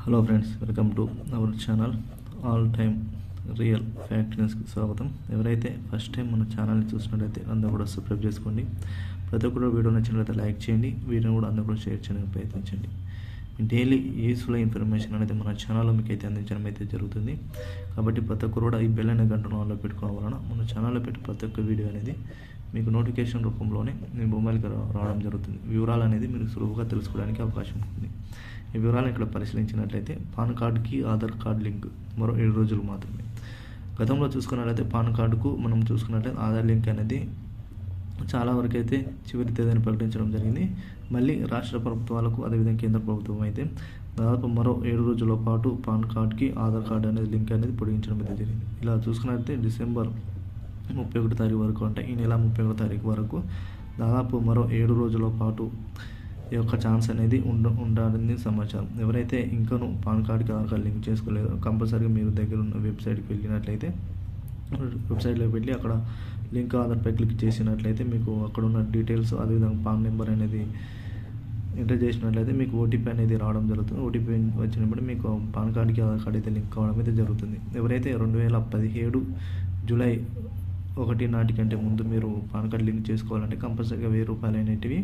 Hello friends welcome to our channel all time real fact న్యూస్కి స్వాగతం. ఎవరైతే first time మన ఛానల్ని చూసినట్లయితే అందరూ కూడా సబ్స్క్రైబ్ చేసుకోండి. ప్రతి ఒక్కరు వీడియో నచ్చినట్లయితే లైక్ చేయండి వీడియోని కూడా అందరూ కూడా షేర్ చేయడానికి ప్రయత్నించండి. డైలీ యూస్ఫుల్ ఇన్ఫర్మేషన్ అనేది మన ఛానల్లో మీకు అయితే అందించడం అయితే జరుగుతుంది. కాబట్టి ప్రతి ఒక్కరు కూడా ఈ బెల్ అనే గంటను ఆన్లో పెట్టుకోవడం వలన మన ఛానల్లో పెట్టి ప్రతి ఒక్క వీడియో అనేది మీకు నోటిఫికేషన్ రూపంలోనే మీ మొబైల్కి రా- రావడం జరుగుతుంది. వివరాలు అనేది మీరు సులువుగా తెలుసుకోవడానికి అవకాశం ఉంటుంది. ఈ వివరాలను ఇక్కడ పరిశీలించినట్లయితే పాన్ కార్డుకి ఆధార్ కార్డ్ లింక్ మరో ఏడు రోజులు మాత్రమే. గతంలో చూసుకున్నట్లయితే పాన్ కార్డుకు మనం చూసుకున్నట్లయితే ఆధార్ లింక్ అనేది చాలా వరకు అయితే చివరి తేదీని ప్రకటించడం జరిగింది. మళ్ళీ రాష్ట్ర ప్రభుత్వాలకు అదేవిధంగా కేంద్ర ప్రభుత్వం అయితే దాదాపు మరో ఏడు రోజుల పాటు పాన్ కార్డ్కి ఆధార్ కార్డు అనేది లింక్ అనేది పొడిగించడం అయితే జరిగింది. ఇలా చూసుకున్నట్లయితే డిసెంబర్ ముప్పై ఒకటి తారీఖు వరకు అంటే ఈ నెల ముప్పై ఒకటి తారీఖు వరకు దాదాపు మరో ఏడు రోజుల పాటు యొక్క ఛాన్స్ అనేది ఉండ ఉండాలని సమాచారం. ఎవరైతే ఇంకాను పాన్ కార్డ్కి ఆధార్ కార్డు లింక్ చేసుకోలేదో కంపల్సరీగా మీరు దగ్గర ఉన్న వెబ్సైట్కి వెళ్ళినట్లయితే వెబ్సైట్లోకి వెళ్ళి అక్కడ లింక్ ఆధార్పై క్లిక్ చేసినట్లయితే మీకు అక్కడ ఉన్న డీటెయిల్స్ అదేవిధంగా పాన్ నెంబర్ అనేది ఎంటర్ చేసినట్లయితే మీకు ఓటీపీ అనేది రావడం జరుగుతుంది. ఓటీపీ వచ్చినప్పుడు మీకు పాన్ కార్డ్కి ఆధార్ కార్డ్ అయితే లింక్ కావడం అయితే జరుగుతుంది. ఎవరైతే రెండు వేల పదిహేడు జూలై ఒకటి నాటి కంటే ముందు మీరు పాన్ కార్డ్ లింక్ చేసుకోవాలంటే కంపల్సరీగా వెయ్యి రూపాయలు అనేటివి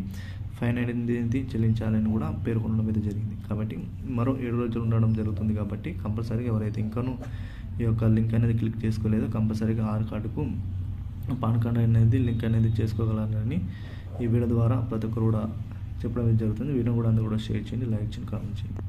ఫైన్ అనేది చెల్లించాలని కూడా పేర్కొనడం అయితే జరిగింది. కాబట్టి మరో ఏడు రోజులు ఉండడం జరుగుతుంది కాబట్టి కంపల్సరీగా ఎవరైతే ఇంకాను ఈ యొక్క లింక్ అనేది క్లిక్ చేసుకోలేదో కంపల్సరీగా ఆధార్ కార్డుకు పాన్ కార్డ్ అనేది లింక్ అనేది చేసుకోగలనని ఈ వీడియో ద్వారా ప్రతి ఒక్కరు కూడా చెప్పడం జరుగుతుంది. వీడియో కూడా అందరూ కూడా షేర్ చేయండి లైక్ చేయండి కామెంట్ చేయండి.